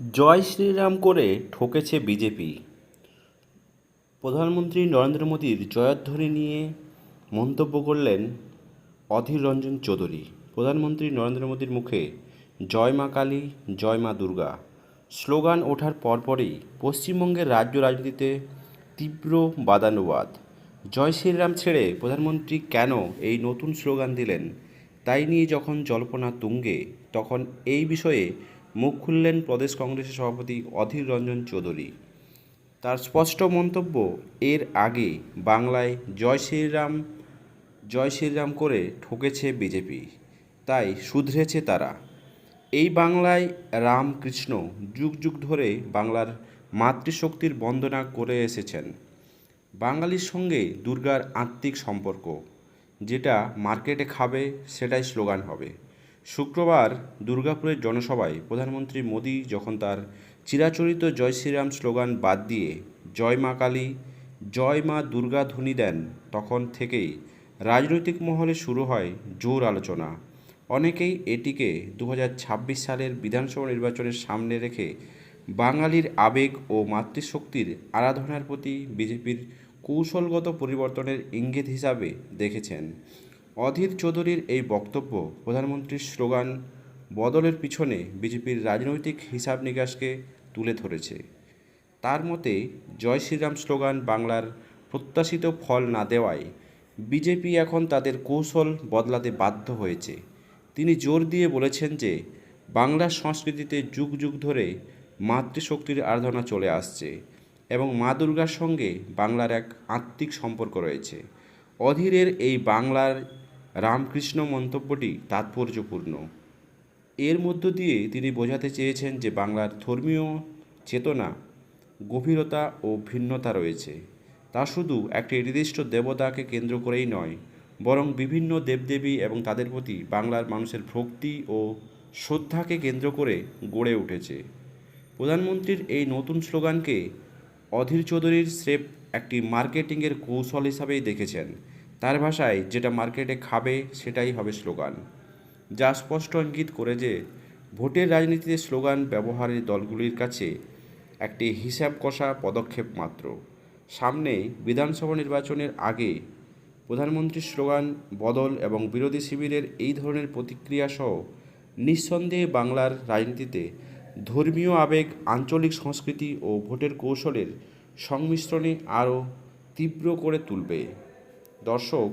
জয় শ্রীরাম করে ঠকেছে বিজেপি। প্রধানমন্ত্রী নরেন্দ্র মোদীর জয়ধ্বনি নিয়ে মন্তব্য করলেন অধীর রঞ্জন চৌধুরী। প্রধানমন্ত্রী নরেন্দ্র মোদীর মুখে, জয় মা কালী, জয় মা দুর্গা। স্লোগান ওঠার পরপরই পশ্চিমবঙ্গের রাজ্য রাজনীতিতে তীব্র বাদানুবাদ। জয় শ্রীরাম ছেড়ে প্রধানমন্ত্রী কেন এই নতুন স্লোগান দিলেন, তাই নিয়ে যখন জল্পনা তুঙ্গে, তখন এই বিষয়ে মুখ খুললেন প্রদেশ কংগ্রেসের সভাপতি অধীর রঞ্জন চৌধুরী। তার স্পষ্ট মন্তব্য, এর আগে বাংলায় জয় শ্রীরাম জয় শ্রীরাম করে ঠকেছে বিজেপি, তাই শুধরেছে তারা। এই বাংলায় রামকৃষ্ণ যুগ যুগ ধরে বাংলার মাতৃশক্তির বন্দনা করে এসেছেন। বাঙালির সঙ্গে দুর্গার আত্মিক সম্পর্ক, যেটা মার্কেটে খাবে সেটাই স্লোগান হবে। শুক্রবার দুর্গাপুরের জনসভায় প্রধানমন্ত্রী মোদী যখন তার চিরাচরিত জয় শ্রীরাম স্লোগান বাদ দিয়ে জয় মা কালী, জয় মা দুর্গা ধ্বনি দেন, তখন থেকেই রাজনৈতিক মহলে শুরু হয় জোর আলোচনা। অনেকেই এটিকে দু হাজার ছাব্বিশ সালের বিধানসভা নির্বাচনের সামনে রেখে বাঙালির আবেগ ও মাতৃশক্তির আরাধনার প্রতি বিজেপির কৌশলগত পরিবর্তনের ইঙ্গিত হিসাবে দেখেছেন। অধীর চৌধুরীর এই বক্তব্য প্রধানমন্ত্রীর স্লোগান, বদলের পিছনে বিজেপির রাজনৈতিক হিসাব নিকাশকে তুলে ধরেছে। তার মতে, জয় শ্রীরাম স্লোগান বাংলার প্রত্যাশিত ফল না দেওয়ায় বিজেপি এখন তাদের কৌশল বদলাতে বাধ্য হয়েছে। তিনি জোর দিয়ে বলেছেন যে, বাংলার সংস্কৃতিতে যুগ যুগ ধরে মাতৃশক্তির আরাধনা চলে আসছে এবং মা দুর্গার সঙ্গে বাংলার এক আত্মিক সম্পর্ক রয়েছে। অধীরের এই বাংলার রামকৃষ্ণ মন্তব্যটি তাৎপর্যপূর্ণ। এর মধ্য দিয়ে তিনি বোঝাতে চেয়েছেন যে বাংলার ধর্মীয় চেতনা, গভীরতা ও ভিন্নতা রয়েছে। তা শুধু একটি নির্দিষ্ট দেবতাকে কেন্দ্র করেই নয়, বরং বিভিন্ন দেবদেবী এবং তাদের প্রতি বাংলার মানুষের ভক্তি ও শ্রদ্ধাকে কেন্দ্র করে গড়ে উঠেছে। প্রধানমন্ত্রীর এই নতুন স্লোগানকে অধীর চৌধুরীর স্রেফ একটি মার্কেটিংয়ের কৌশল হিসাবেই দেখেছেন। তার ভাষায় যেটা মার্কেটে খাবে সেটাই হবে স্লোগান। যা স্পষ্ট ইঙ্গিত করে যে ভোটের রাজনীতিতে স্লোগান ব্যবহারের দলগুলির কাছে একটি হিসাব কষা পদক্ষেপ মাত্র। সামনে বিধানসভা নির্বাচনের আগে প্রধানমন্ত্রীর স্লোগান, বদল এবং বিরোধী শিবিরের এই ধরনের প্রতিক্রিয়া সহ নিঃসন্দেহে বাংলার রাজনীতিতে ধর্মীয় আবেগ, আঞ্চলিক সংস্কৃতি ও ভোটের কৌশলের সংমিশ্রণে আরও তীব্র করে তুলবে। দর্শক,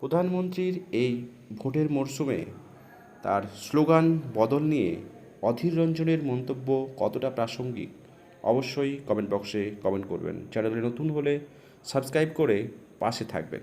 প্রধানমন্ত্রীর এই ভোটের মরশুমে তার স্লোগান বদল নিয়ে অধীর রঞ্জনের মন্তব্য কতটা প্রাসঙ্গিক, অবশ্যই কমেন্ট বক্সে কমেন্ট করবেন। চ্যানেলে নতুন হলে সাবস্ক্রাইব করে পাশে থাকবেন।